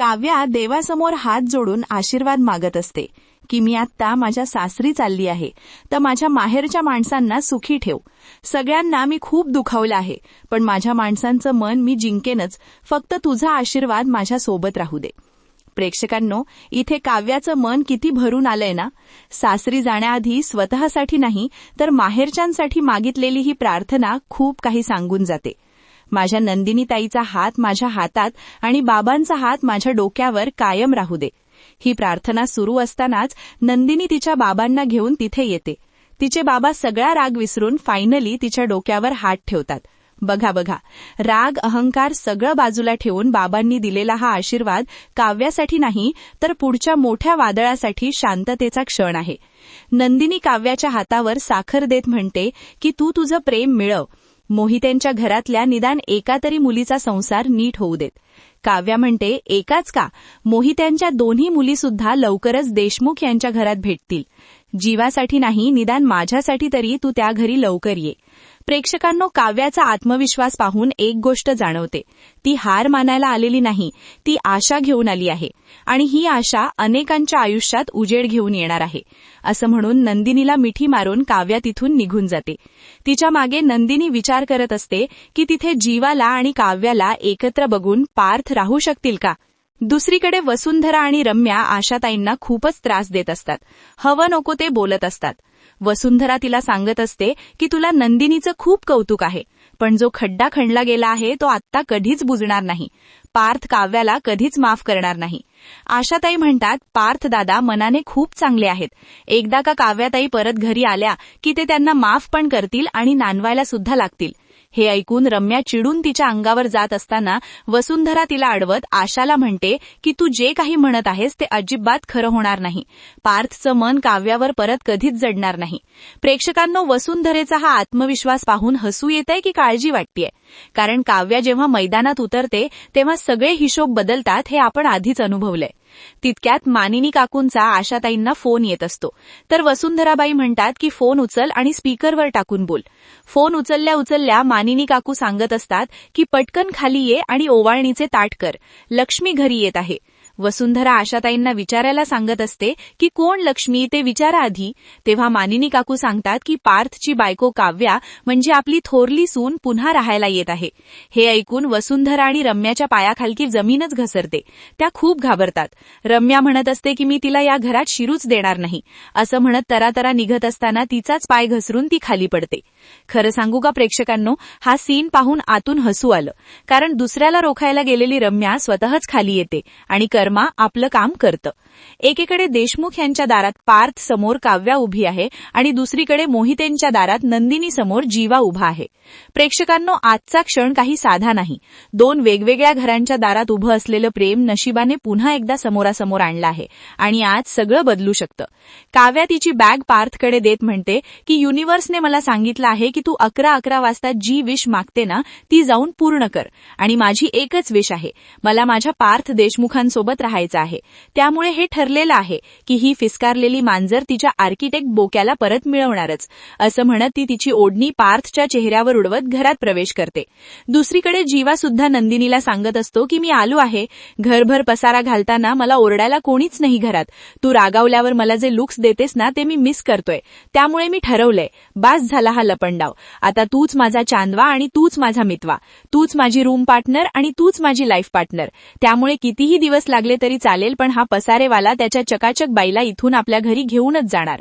काव्या देवासमोर हात जोडून आशीर्वाद मागत असते की मी आत्ता माझ्या सासरी चालली आहे तर माझ्या माहेरच्या माणसांना सुखी ठेव. सगळ्यांना मी खूप दुखावलं आहे पण माझ्या माणसांचं मन मी जिंकेनच फक्त तुझा आशीर्वाद माझ्या सोबत राहू दे. प्रेक्षकांनो इथे काव्याचं मन किती भरून आलंय ना? सासरी जाण्याआधी स्वतःसाठी नाही तर माहेरच्यांसाठी मागितलेली ही प्रार्थना खूप काही सांगून जाते. माझ्या नंदिनीताईचा हात माझ्या हातात आणि बाबांचा हात माझ्या डोक्यावर कायम राहू दे. ही प्रार्थना सुरू असतानाच नंदिनी तिच्या बाबांना घेऊन तिथे येते. तिचे बाबा सगळा राग विसरून फायनली तिच्या डोक्यावर हात ठेवतात. बघा बघा. राग अहंकार सगळं बाजूला ठेवून बाबांनी दिलेला हा आशीर्वाद काव्यासाठी नाही तर पुढच्या मोठ्या वादळासाठी शांततेचा क्षण आहे. नंदिनी काव्याच्या हातावर साखर देत म्हणते की तू तुझं प्रेम मिळव. मोहितेंच्या घरातल्या निदान एका तरी मुलीचा संसार नीट होऊ देत. काव्या म्हणते एकाच का? मोहित्यांच्या दोन्ही मुलीसुद्धा लवकरच देशमुख यांच्या घरात भेटतील. जीवासाठी नाही निदान माझ्यासाठी तरी तू त्या घरी लवकर ये. प्रेक्षकांनो काव्याचा आत्मविश्वास पाहून एक गोष्ट जाणवते. ती हार मानायला आलेली नाही ती आशा घेऊन आली आहे. आणि ही आशा अनेकांच्या आयुष्यात उजेड घेऊन येणार आहे. असं म्हणून नंदिनीला मिठी मारून काव्या तिथून निघून जाते. तिच्यामागे नंदिनी विचार करत असते की तिथे जीवाला आणि काव्याला एकत्र बघून पार्थ राहू शकतील का? दुसरीकडे वसुंधरा आणि रम्या आशाताईंना खूपच त्रास देत असतात. हवं नको ते बोलत असतात. वसुंधरा तिला सांगत असते की तुला नंदिनीचं खूप कौतुक आहे पण जो खड्डा खणला गेला आहे तो आत्ता कधीच बुजणार नाही. पार्थ काव्याला कधीच माफ करणार नाही. आशाताई म्हणतात पार्थ दादा मनाने खूप चांगले आहेत. एकदा का काव्याताई परत घरी आल्या की ते त्यांना माफ पण करतील आणि नानवायला सुद्धा लागतील. हे ऐकून रम्या चिडून तिच्या अंगावर जात असताना वसुंधरा तिला अडवत आशाला म्हणते की तू जे काही म्हणत आहेस ते अजिबात खरं होणार नाही. पार्थचं मन काव्यावर परत कधीच जडणार नाही. प्रेक्षकांनो वसुंधरेचा हा आत्मविश्वास पाहून हसू येतंय की काळजी वाटतेय? कारण काव्या जेव्हा मैदानात उतरते तेव्हा सगळे हिशोब बदलतात हे आपण आधीच अनुभवलंय. तितक्यात मानिनी काकूंचा आशाताईंना फोन येत असतो. तर वसुंधराबाई म्हणतात की फोन उचल आणि स्पीकरवर टाकून बोल. फोन उचलल्या उचलल्या मानिनी काकू सांगत असतात की पटकन खाली ये आणि ओवाळणीचे ताट कर. लक्ष्मी घरी येत आहे. वसुंधरा आशाताईंना विचारायला सांगत असते की कोण लक्ष्मी? ते विचारा आधी. तेव्हा मानिनी काकू सांगतात की पार्थची बायको काव्या म्हणजे आपली थोरली सून पुन्हा राहायला येत आहे. हे ऐकून वसुंधरा आणि रम्याच्या पायाखालकी जमीनच घसरते. त्या खूप घाबरतात. रम्या म्हणत असते की मी तिला या घरात शिरूच देणार नाही. असं म्हणत तरातरा निघत असताना तिचाच पाय घसरून ती खाली पडते. खरं सांगू का प्रेक्षकांनो हा सीन पाहून आतून हसू आलं. कारण दुसऱ्याला रोखायला गेलेली रम्या स्वतःच खाली येते आणि कर्मा आपलं काम करतं. एकीकडे देशमुख यांच्या दारात पार्थ समोर काव्या उभी आहे आणि दुसरीकडे मोहितेंच्या दारात नंदिनी समोर जीवा उभा आहे. प्रेक्षकांनो आजचा क्षण काही साधा नाही. दोन वेगवेगळ्या घरांच्या दारात उभं असलेलं प्रेम नशिबाने पुन्हा एकदा समोरासमोर आणलं आहे आणि आज सगळं बदलू शकतं. काव्या तिची बॅग पार्थकडे देत म्हणते की युनिव्हर्सने मला सांगितलं आहे की तू अकरा अकरा वाजता जी विश मागते ना ती जाऊन पूर्ण कर आणि माझी एकच विश आहे. मला माझ्या पार्थ देशमुखांसोबत राहायचं आहे. त्यामुळे हे ठरलेलं आहे की ही फिस्कारलेली मांजर तिच्या आर्किटेक्ट बोक्याला परत मिळवणारच. असं म्हणत ती तिची ओढणी पार्थच्या चेहऱ्यावर उडवत घरात प्रवेश करते. दुसरीकडे जीवा सुद्धा नंदिनीला सांगत असतो की मी आलो आहे. घरभर पसारा घालताना मला ओरडायला कोणीच नाही घरात. तू रागावल्यावर मला जे लुक्स देतेस ना ते मी मिस करतोय. त्यामुळे मी ठरवलंय. बास झाला हा लपंडाव. आता तूच माझा चांदवा आणि तूच माझा मितवा. तूच माझी रूम पार्टनर आणि तूच माझी लाईफ पार्टनर. त्यामुळे कितीही दिवस लागले तरी चालेल पण हा पसारेवाला त्याच्या चकाचक बाईला इथून आपल्या घरी घेऊनच जाणार.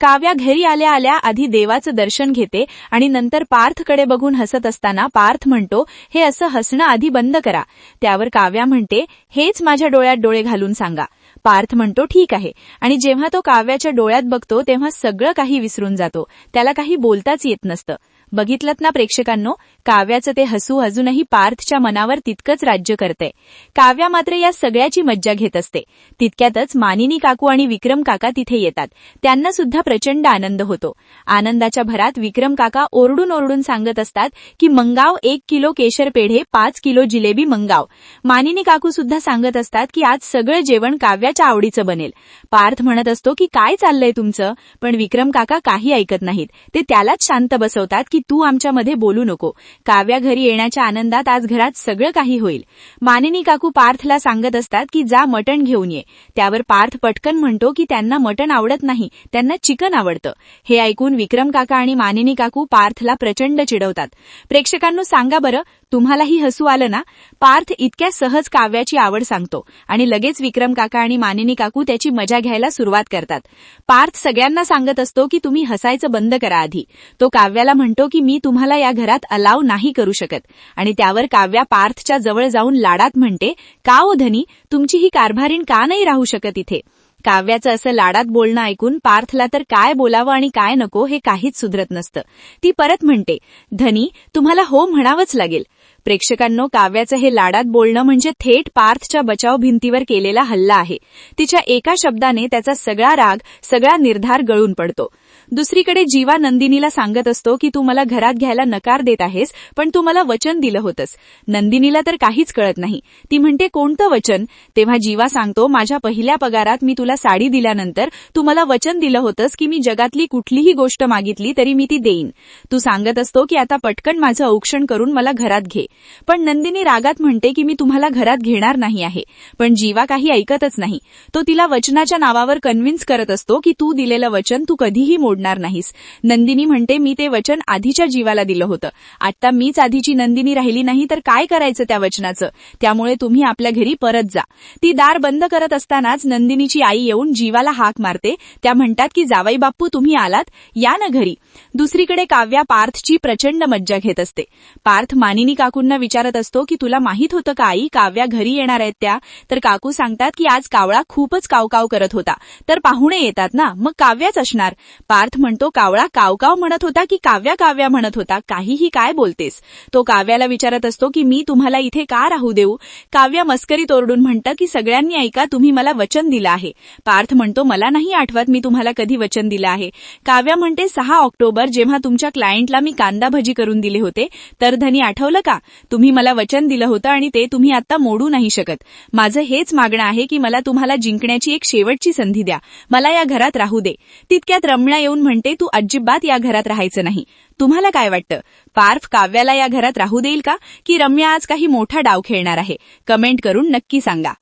काव्या घरी आल्या आल्या आधी देवाचं दर्शन घेते आणि नंतर पार्थकडे बघून हसत असताना पार्थ म्हणतो हे असं हसणं आधी बंद करा. त्यावर काव्या म्हणते हेच माझ्या डोळ्यात डोळे घालून सांगा. पार्थ म्हणतो ठीक आहे. आणि जेव्हा तो काव्याच्या डोळ्यात बघतो तेव्हा सगळं काही विसरून जातो. त्याला काही बोलताच येत नसतं. बघितलं ना प्रेक्षकांनो काव्याचं ते हसू अजूनही पार्थच्या मनावर तितकंच राज्य करतंय काव्या मात्र या सगळ्याची मज्जा घेत असते. तितक्यातच मानिनी काकू आणि विक्रम काका तिथे येतात. त्यांना सुद्धा प्रचंड आनंद होतो. आनंदाच्या भरात विक्रम काका ओरडून ओरडून सांगत असतात की मंगाव एक किलो केशर पेढे पाच किलो जिलेबी मंगाव. मानिनी काकू सुद्धा सांगत असतात की आज सगळं जेवण काव्याच्या आवडीचं बनेल. पार्थ म्हणत असतो की काय चाललंय तुमचं? पण विक्रम काका काही ऐकत नाहीत. ते त्यालाच शांत बसवतात की की तू आमच्यामध्ये बोलू नको. काव्या घरी येण्याच्या आनंदात आज घरात सगळं काही होईल. मानिनी काकू पार्थला सांगत असतात की जा मटण घेऊन ये. त्यावर पार्थ पटकन म्हणतो की त्यांना मटण आवडत नाही त्यांना चिकन आवडतं. हे ऐकून विक्रम काका आणि मानिनी काकू पार्थला प्रचंड चिडवतात. प्रेक्षकांनो सांगा बरं तुम्हालाही हसू आलं ना? पार्थ इतक्या सहज काव्याची आवड सांगतो आणि लगेच विक्रम काका आणि मानिनी काकू त्याची मजा घ्यायला सुरुवात करतात. पार्थ सगळ्यांना सांगत असतो की तुम्ही हसायचं बंद करा आधी. तो काव्याला म्हणतो की मी तुम्हाला या घरात अलाव नाही करू शकत. आणि त्यावर काव्या पार्थच्या जवळ जाऊन लाडात म्हणते का ओ धनी तुमची ही कारभारीण का नाही राहू शकत इथे? काव्याचं असं लाडात बोलणं ऐकून पार्थला तर काय बोलावं आणि काय नको हे काहीच सुधरत नसतं. ती परत म्हणते धनी तुम्हाला हो म्हणावंच लागेल. प्रेक्षकांनो काव्याचं हे लाडात बोलणं म्हणजे थेट पार्थच्या बचाव भिंतीवर केलेला हल्ला आहे. तिच्या एका शब्दाने त्याचा सगळा राग सगळा निर्धार गळून पडतो. दुसरीकडे जीवा नंदिनीला सांगत असतो की तू मला घरात घ्यायला नकार देत आहेस पण तू मला वचन दिलं होतंस. नंदिनीला तर काहीच कळत नाही. ती म्हणते कोणतं वचन? तेव्हा जीवा सांगतो माझ्या पहिल्या पगारात मी तुला साडी दिल्यानंतर तू मला वचन दिलं होतंस की मी जगातली कुठलीही गोष्ट मागितली तरी मी ती देईन. तू सांगत असतो की आता पटकन माझं औक्षण करून मला घरात घे. पण नंदिनी रागात म्हणते की मी तुम्हाला घरात घेणार नाही आहे. पण जीवा काही ऐकतच नाही. तो तिला वचनाच्या नावावर कन्व्हिन्स करत असतो की तू दिलेलं वचन तू कधीही मोड सोडणार नाहीस. नंदिनी म्हणते मी ते वचन आधीच्या जीवाला दिलं होतं. आता मीच आधीची नंदिनी राहिली नाही तर काय करायचं त्या वचनाचं? त्यामुळे तुम्ही आपल्या घरी परत जा. ती दार बंद करत असतानाच नंदिनीची आई येऊन जीवाला हाक मारते. त्या म्हणतात की जावाई बाप्पू तुम्ही आलात? या ना घरी. दुसरीकडे काव्या पार्थची प्रचंड मज्जा घेत असते. पार्थ मानिनी काकूंना विचारत असतो की तुला माहीत होतं का आई काव्या घरी येणार आहेत त्या? तर काकू सांगतात की आज कावळा खूपच कावकाव करत होता. तर पाहुणे येतात ना मग काव्याच असणार. पार्थ म्हणतो कावळा कावकाव म्हणत होता की काव्या काव्या म्हणत होता. काहीही काय बोलतेस? तो काव्याला विचारत असतो की मी तुम्हाला इथे का राहू देऊ? काव्या मस्करी तोरडून म्हणतं की सगळ्यांनी ऐका तुम्ही मला वचन दिलं आहे. पार्थ म्हणतो मला नाही आठवत मी तुम्हाला कधी वचन दिलं आहे. काव्या म्हणते सहा ऑक्टोबर जेव्हा तुमच्या क्लायंटला मी कांदा भजी करून दिले होते तर धनी आठवलं का? तुम्ही मला वचन दिलं होतं आणि ते तुम्ही आता मोडू नाही शकत. माझं हेच मागणं आहे की मला तुम्हाला जिंकण्याची एक शेवटची संधी द्या. मला या घरात राहू दे. तितक्यात रमण्या येऊन म्हणते तू अजिबात या घरात राहायचं नाही. तुम्हाला काय वाटतं? पार्थ काव्याला या घरात राहू देईल का? की रम्या आज काही मोठा डाव खेळणार आहे? कमेंट करून नक्की सांगा.